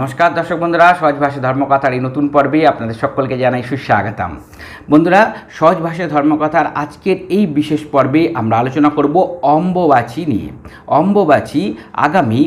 নমস্কার দর্শক বন্ধুরা, সহজ ভাষা ধর্মকথার এই নতুন পর্বে আপনাদের সকলকে জানাই সুস্বাগতম। বন্ধুরা, সহজ ভাষা ধর্মকথার আজকের এই বিশেষ পর্বে আমরা আলোচনা করব অম্ববাচী নিয়ে। অম্ববাচী আগামী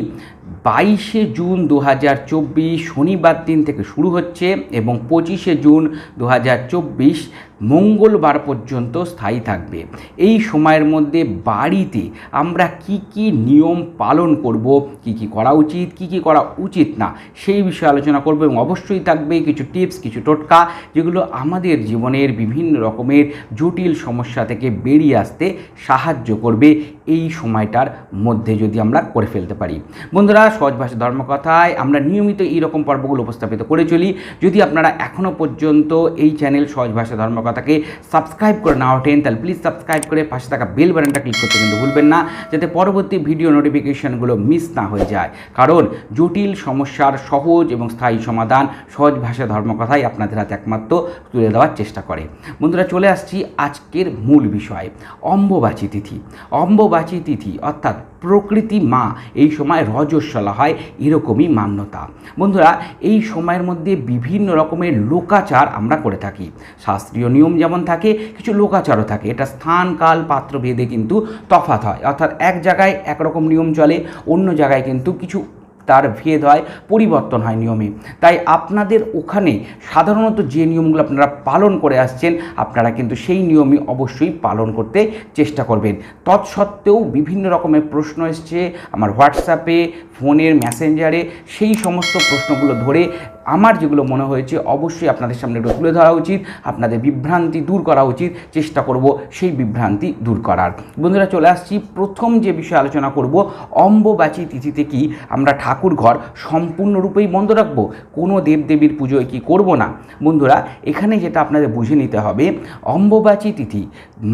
বাইশে জুন দু হাজার চব্বিশ শনিবার দিন থেকে শুরু হচ্ছে এবং পঁচিশে জুন দু হাজার চব্বিশ মঙ্গলবার পর্যন্ত স্থায়ী থাকবে। এই সময়ের মধ্যে বাড়িতে আমরা কি কি নিয়ম পালন করব, কি কি করা উচিত, কি কি করা উচিত না, সেই বিষয়ে আলোচনা করব এবং অবশ্যই থাকবে কিছু টিপস, কিছু টোটকা যেগুলো আমাদের জীবনের বিভিন্ন রকমের জটিল সমস্যা থেকে বেরিয়ে আসতে সাহায্য করবে। এই সময়টার মধ্যে যদি আমরা করে ফেলতে পারি। বন্ধুরা সহজ ভাষা ধর্মকথায় আমরা নিয়মিত এই রকম পর্বগুলো উপস্থাপিত করে চলি। যদি আপনারা এখনও পর্যন্ত এই চ্যানেল সহজ ভাষা ধর্মকথাকে সাবস্ক্রাইব করে না ওঠেন, তাহলে প্লিজ সাবস্ক্রাইব করে পাশে থাকা বেল বাটনটা ক্লিক করতে কিন্তু ভুলবেন না, যাতে পরবর্তী ভিডিও নোটিফিকেশনগুলো মিস না হয়ে যায়। কারণ জটিল সমস্যার সহজ এবং স্থায়ী সমাধান সহজ ভাষা ধর্মকথাই আপনাদের হাতে একমাত্র তুলে দেওয়ার চেষ্টা করে। বন্ধুরা, চলে আসছি আজকের মূল বিষয়, অম্ববাচী তিথি। অম্ববাচী তিথি অর্থাৎ প্রকৃতি মা। এই সময় রজস্বলা হয়, এরকমই মান্যতা। বন্ধুরা, এই সময়ের মধ্যে বিভিন্ন রকমের লোকাচার আমরা করে থাকি। শাস্ত্রীয় নিয়ম যেমন থাকে, কিছু লোকাচারও থাকে। এটা স্থান, কাল পাত্র ভেদে কিন্তু তফাৎ হয়। অর্থাৎ এক জায়গায় একরকম নিয়ম চলে, অন্য জায়গায় কিন্তু কিছু তার ভেদ হয়, পরিবর্তন হয় নিয়মে। তাই আপনাদের ওখানে সাধারণত যে নিয়মগুলো আপনারা পালন করে আসছেন, আপনারা কিন্তু সেই নিয়মই অবশ্যই পালন করতে চেষ্টা করবেন। তৎসত্ত্বেও বিভিন্ন রকমের প্রশ্ন এসছে, আমার হোয়াটসঅ্যাপে, ফোনের মেসেঞ্জারে, সেই সমস্ত প্রশ্নগুলো ধরে আমার যেগুলো মনে হয়েছে অবশ্যই আপনাদের সামনে একটু তুলে ধরা উচিত, আপনাদের বিভ্রান্তি দূর করা উচিত, চেষ্টা করব সেই বিভ্রান্তি দূর করার। বন্ধুরা চলে আসছি, প্রথম যে বিষয়ে আলোচনা করব, অম্ববাচী তিথিতে কি আমরা ঠাকুর ঘর সম্পূর্ণরূপেই বন্ধ রাখব? কোনো দেবদেবীর পুজোয় কি করব না? বন্ধুরা, এখানে যেটা আপনাদের বুঝে নিতে হবে, অম্ববাচী তিথি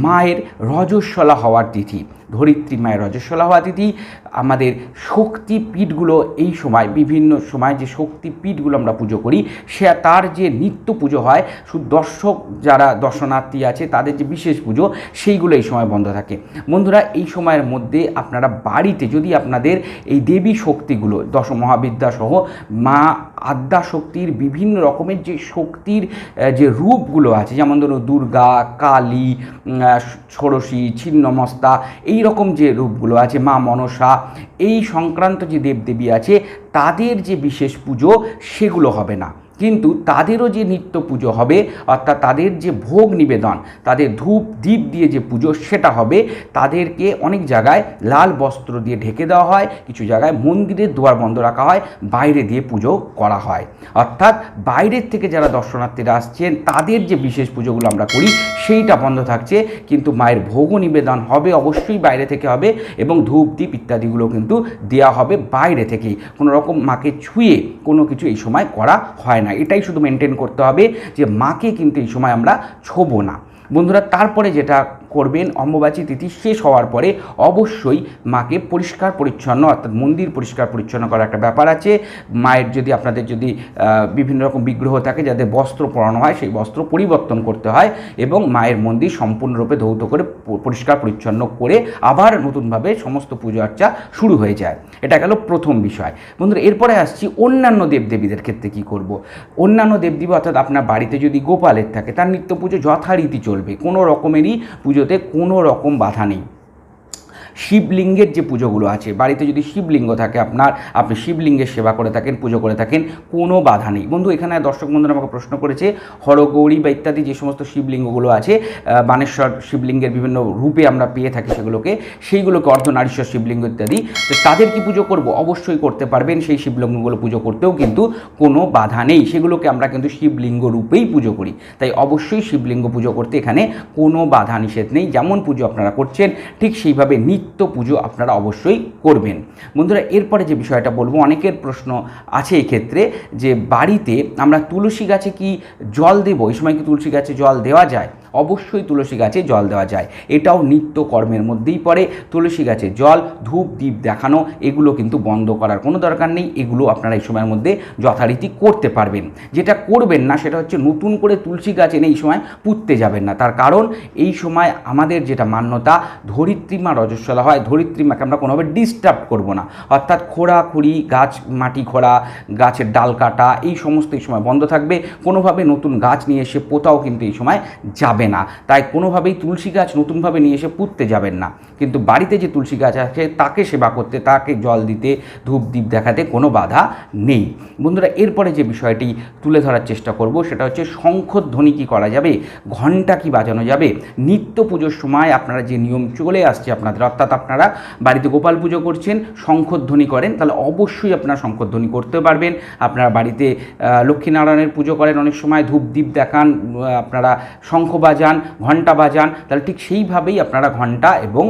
মায়ের রজস্বলা হওয়ার তিথি, ধরিত্রী মায়ের রজস্বলা হওয়া তিথি আমাদের শক্তিপীঠগুলো এই সময়, বিভিন্ন সময় যে শক্তিপীঠগুলো আমরা পুজো করি, সে তার যে নিত্য পুজো হয়, শুধু দর্শক যারা দর্শনার্থী আছে, তাদের যে বিশেষ পুজো, সেইগুলো এই সময় বন্ধ থাকে। বন্ধুরা, এই সময়ের মধ্যে আপনারা বাড়িতে যদি আপনাদের এই দেবী শক্তিগুলো, দশ মহাবিদ্যাসহ মা আদ্যা শক্তির বিভিন্ন রকমের যে শক্তির যে রূপগুলো আছে, যেমন ধরো দুর্গা, কালী ষোড়শী, ছিন্নমস্তা, এই রকম যে রূপগুলো আছে, মা মনসা, এই সংক্রান্ত যে দেবদেবী আছে, তাদের যে বিশেষ পুজো সেগুলো হবে না। কিন্তু তাদেরও যে নিত্য পুজো হবে, অর্থাৎ তাদের যে ভোগ নিবেদন, তাদের ধূপ দ্বীপ দিয়ে যে পুজো সেটা হবে, তাদেরকে অনেক জায়গায় লাল বস্ত্র দিয়ে ঢেকে দেওয়া হয়, কিছু জায়গায় মন্দিরের দুয়ার বন্ধ রাখা হয়, বাইরে দিয়ে পুজো করা হয়। অর্থাৎ বাইরের থেকে যারা দর্শনার্থীরা আসছেন, তাদের যে বিশেষ পুজোগুলো আমরা করি, সেইটা বন্ধ থাকছে, কিন্তু মায়ের ভোগও নিবেদন হবে, অবশ্যই বাইরে থেকে হবে এবং ধূপ দ্বীপ ইত্যাদিগুলো কিন্তু দেওয়া হবে বাইরে থেকেই। কোনো রকম মাকে ছুঁয়ে কোনো কিছু এই সময় করা হয় না। এটাই শুধু মেনটেন করতে হবে যে মাকে কিন্তু এই সময় আমরা ছোবো না। বন্ধুরা, তারপরে যেটা করবেন। অম্বুবাচী তিথি শেষ হওয়ার পরে অবশ্যই মাকে পরিষ্কার পরিচ্ছন্ন, অর্থাৎ মন্দির পরিষ্কার পরিচ্ছন্ন করার একটা ব্যাপার আছে। মায়ের যদি আপনাদের যদি বিভিন্ন রকম বিগ্রহ থাকে যাদের বস্ত্র পরানো হয়, সেই বস্ত্র পরিবর্তন করতে হয় এবং মায়ের মন্দির সম্পূর্ণরূপে ধৌত করে পরিষ্কার পরিচ্ছন্ন করে আবার নতুনভাবে সমস্ত পুজো আর্চা শুরু হয়ে যায়। এটা গেল প্রথম বিষয়। বন্ধুরা, এরপরে আসছি অন্যান্য দেবদেবীদের ক্ষেত্রে কি করব? অন্যান্য দেবদেবী অর্থাৎ আপনার বাড়িতে যদি গোপালের থাকে, তার নিত্য পুজো যথারীতি চলবে। কোনো রকমেরই পুজোতে কোনো রকম বাধা নেই। শিবলিঙ্গের যে পুজোগুলো আছে, বাড়িতে যদি শিবলিঙ্গ থাকে আপনার, আপনি শিবলিঙ্গের সেবা করে থাকেন, পুজো করে থাকেন, কোনো বাধা নেই। বন্ধু, এখানে দর্শক বন্ধুরা আমাকে প্রশ্ন করেছে, হরগৌরী বা ইত্যাদি যে সমস্ত শিবলিঙ্গগুলো আছে বানেশ্বর শিবলিঙ্গের বিভিন্ন রূপে আমরা পেয়ে থাকি সেগুলোকে, সেইগুলোকে অর্ধনারীশ্বর শিবলিঙ্গ ইত্যাদি, তো তাদের কি পুজো করব? অবশ্যই করতে পারবেন, সেই শিবলিঙ্গগুলো পুজো করতেও কিন্তু কোনো বাধা নেই। সেগুলোকে আমরা কিন্তু শিবলিঙ্গ রূপেই পুজো করি। তাই অবশ্যই শিবলিঙ্গ পুজো করতে এখানে কোনো বাধা নিষেধ নেই। যেমন পুজো আপনারা করছেন, ঠিক সেইভাবে নিত্য পুজো আপনারা অবশ্যই করবেন। বন্ধুরা, এরপরে যে বিষয়টা বলব, অনেকের প্রশ্ন আছে ক্ষেত্রে যে বাড়িতে আমরা তুলসী গাছে কি জল দেবো? এই সময় কি তুলসী গাছে জল দেওয়া যায়? অবশ্যই তুলসী গাছে জল দেওয়া যায়। এটাও নিত্য কর্মের মধ্যেই পড়ে। তুলসী গাছে জল, ধূপ দ্বীপ দেখানো, এগুলো কিন্তু বন্ধ করার কোনো দরকার নেই। এগুলো আপনারা এই সময়ের মধ্যে যথারীতি করতে পারবেন। যেটা করবেন না, সেটা হচ্ছে নতুন করে তুলসী গাছ এনে এই সময় পুঁততে যাবেন না। তার কারণ, এই সময় আমাদের যেটা মান্যতা, ধরিত্রীমা রজস্বলা হয়। ধরিত্রীমাকে আমরা কোনোভাবে ডিস্টার্ব করব না। অর্থাৎ খোঁড়াখুড়ি গাছ, মাটি খোঁড়া, গাছের ডাল কাটা, এই সমস্ত এই সময় বন্ধ থাকবে। কোনোভাবে নতুন গাছ নিয়ে এসে পোতাও কিন্তু এই সময় যাবে না। তাই কোনোভাবেই তুলসী গাছ নতুনভাবে নিয়ে এসে পুঁততে যাবেন না। কিন্তু বাড়িতে যে তুলসী গাছ আছে, তাকে সেবা করতে, তাকে জল দিতে, ধূপ দ্বীপ দেখাতে কোনো বাধা নেই। বন্ধুরা, এরপরে যে বিষয়টি তুলে ধরার চেষ্টা করব, সেটা হচ্ছে শঙ্খধ্বনি কি করা যাবে, ঘণ্টা কি বাজানো যাবে, নিত্য পুজোর সময় আপনারা যে নিয়ম চলে আসছে আপনাদের, অর্থাৎ আপনারা বাড়িতে গোপাল পুজো করছেন, শঙ্খধ্বনি করেন, তাহলে অবশ্যই আপনারা শঙ্খধ্বনি করতে পারবেন। আপনারা বাড়িতে লক্ষ্মীনারায়ণের পুজো করেন অনেক সময়, ধূপ দ্বীপ দেখান আপনারা শঙ্খ বাজান, ঘণ্টা বাজান, তাহলে ঠিক সেইভাবেই আপনারা ঘণ্টা এবং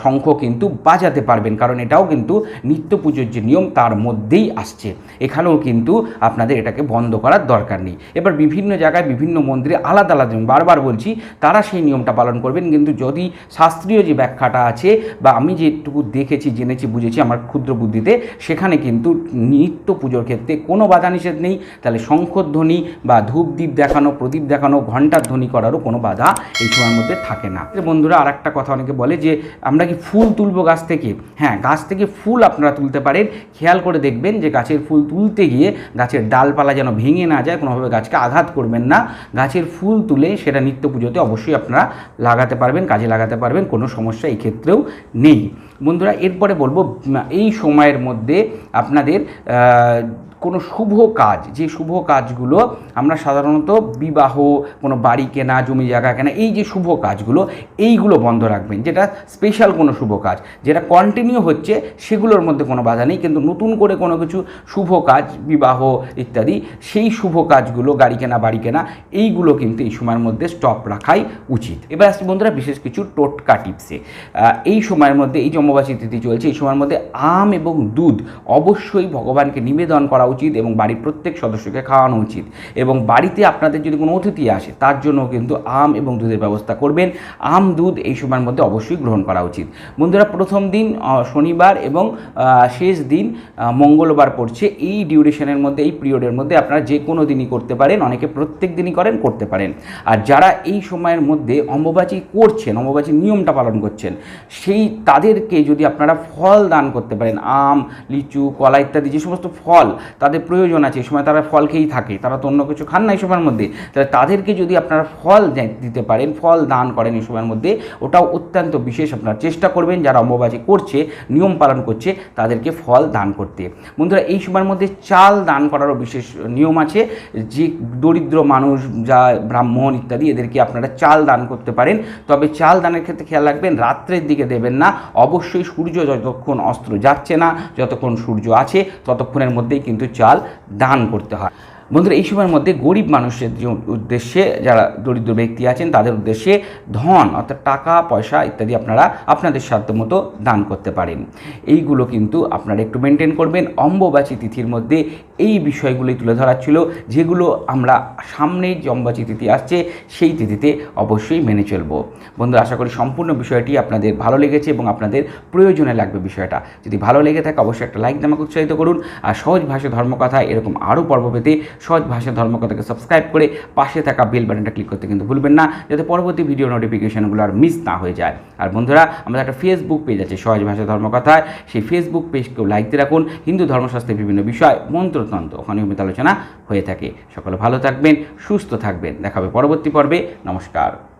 শঙ্খ কিন্তু বাজাতে পারবেন। কারণ এটাও কিন্তু নিত্য পুজোর যে নিয়ম, তার মধ্যেই আসছে। এখানেও কিন্তু আপনাদের এটাকে বন্ধ করার দরকার নেই। এবার বিভিন্ন জায়গায় বিভিন্ন মন্দিরে আলাদা আলাদা বারবার বলছি, তারা সেই নিয়মটা পালন করবেন। কিন্তু যদি শাস্ত্রীয় যে ব্যাখ্যাটা আছে, বা আমি যেটুকু দেখেছি, জেনেছি, বুঝেছি আমার ক্ষুদ্র বুদ্ধিতে, সেখানে কিন্তু নিত্য পুজোর ক্ষেত্রে কোনো বাধা নিষেধ নেই। তাহলে শঙ্খধ্বনি বা ধূপ দ্বীপ দেখানো, প্রদীপ দেখানো, ঘণ্টার ধ্বনি করারও কোনো বাধা এই সময়ের মধ্যে থাকে না। বন্ধুরা আর একটা কথা অনেকে বলে যে, আমরা কি ফুল তুলবো গাছ থেকে? হ্যাঁ গাছ থেকে ফুল আপনারা তুলতে পারেন। খেয়াল করে দেখবেন যে গাছের ফুল তুলতে গিয়ে গাছের ডালপালা যেন ভেঙে না যায়, কোনোভাবে গাছকে আঘাত করবেন না। গাছের ফুল তুলে সেটা নিত্য পুজোতে অবশ্যই আপনারা লাগাতে পারবেন, কাজে লাগাতে পারবেন, কোনো সমস্যা এই ক্ষেত্রেও নেই। বন্ধুরা, এরপরে বলব, এই সময়ের মধ্যে আপনাদের কোনো শুভ কাজ, যে শুভ কাজগুলো আমরা সাধারণত বিবাহ, কোনো বাড়ি কেনা, জমি জায়গা কেনা, এই যে শুভ কাজগুলো, এইগুলো বন্ধ রাখবেন। যেটা স্পেশাল কোনো শুভ কাজ, যেটা কন্টিনিউ হচ্ছে, সেগুলোর মধ্যে কোনো বাধা নেই। কিন্তু নতুন করে কোনো কিছু শুভ কাজ, বিবাহ ইত্যাদি, সেই শুভ কাজগুলো, গাড়ি কেনা, বাড়ি কেনা, এইগুলো কিন্তু এই সময়ের মধ্যে স্টপ রাখাই উচিত। এবার আসছি বন্ধুরা বিশেষ কিছু টোটকা টিপসে এই সময়ের মধ্যে, এই যে অমাবাসী তিথি চলছে, এই সময়ের মধ্যে আম এবং দুধ অবশ্যই ভগবানকে নিবেদন করা উচিত এবং বাড়ির প্রত্যেক সদস্যকে খাওয়ানো উচিত। এবং বাড়িতে আপনাদের যদি কোনো অতিথি আসে, তার জন্য কিন্তু আম এবং দুধের ব্যবস্থা করবেন। আম, দুধ এই সময়ের মধ্যে অবশ্যই গ্রহণ করা উচিত। বন্ধুরা, প্রথম দিন শনিবার এবং শেষ দিন মঙ্গলবার পড়ছে। এই ডিউরেশনের মধ্যে, এই পিরিয়ডের মধ্যে আপনারা যে কোনো দিনই করতে পারেন। অনেকে প্রত্যেক দিনই করেন, করতে পারেন। আর যারা এই সময়ের মধ্যে অম্বুবাচী করছেন, অম্বুবাচীর নিয়মটা পালন করছেন, সেই তাদেরকে যদি আপনারা ফল দান করতে পারেন, আম, লিচু, কলা ইত্যাদি, যে সমস্ত ফল তাদের প্রয়োজন আছে, এই সময় তারা ফল খেয়েই থাকে, তারা তো অন্য কিছু খান না এই সময়ের মধ্যে। তাহলে তাদেরকে যদি আপনারা ফল দিতে পারেন, ফল দান করেন এই সময়ের মধ্যে, ওটাও অত্যন্ত বিশেষ আপনারা চেষ্টা করবেন, যারা অম্বুবাচী করছে, নিয়ম পালন করছে, তাদেরকে ফল দান করতে। বন্ধুরা, এই সময়ের মধ্যে চাল দান করারও বিশেষ নিয়ম আছে, যে দরিদ্র মানুষ যা ব্রাহ্মণ ইত্যাদি, এদেরকে আপনারা চাল দান করতে পারেন। তবে চাল দানের ক্ষেত্রে খেয়াল রাখবেন, রাত্রের দিকে দেবেন না, অবশ্যই সূর্য যতক্ষণ অস্ত্র যাচ্ছে না, যতক্ষণ সূর্য আছে, ততক্ষণের মধ্যেই কিন্তু চাল দান করতে হয়। বন্ধুরা, এই সময়ের মধ্যে গরিব মানুষের যে উদ্দেশ্যে যারা দরিদ্র ব্যক্তি আছেন, তাদের উদ্দেশ্যে ধন, অর্থাৎ টাকা, পয়সা ইত্যাদি আপনারা আপনাদের মতো দান করতে পারেন। এইগুলো কিন্তু আপনারা একটু মেনটেন করবেন। অম্ববাচী তিথির মধ্যে এই বিষয়গুলি তুলে ধরা ছিল, যেগুলো আমরা সামনেই যে অম্বুবাচী তিথি আসছে, সেই তিথিতে অবশ্যই মেনে চলবো। বন্ধু আশা করি সম্পূর্ণ বিষয়টি আপনাদের ভালো লেগেছে এবং আপনাদের প্রয়োজনে লাগবে বিষয়টা। যদি ভালো লেগে থাকে, অবশ্যই একটা লাইক আমাকে উৎসাহিত করুন আর সহজ ভাষা ধর্মকথা এরকম আরও পর্ব পেতে সহজ ভাষা ধর্মকথাকে সাবস্ক্রাইব করে পাশে থাকা বেল বাটনটা ক্লিক করতে কিন্তু ভুলবেন না, যাতে পরবর্তী ভিডিও নোটিফিকেশনগুলো আর মিস না হয়ে যায়। আর বন্ধুরা, আমাদের একটা ফেসবুক পেজ আছে সহজ ভাষা ধর্মকথায়। সেই ফেসবুক পেজকেও লাইক দিয়ে রাখুন। হিন্দু ধর্মশাস্ত্রের বিভিন্ন বিষয় মন্ত্রতন্ত্র ওখানে নিয়মিত আলোচনা হয়ে থাকে। সকলে ভালো থাকবেন সুস্থ থাকবেন। দেখাবে পরবর্তী পর্বে। নমস্কার।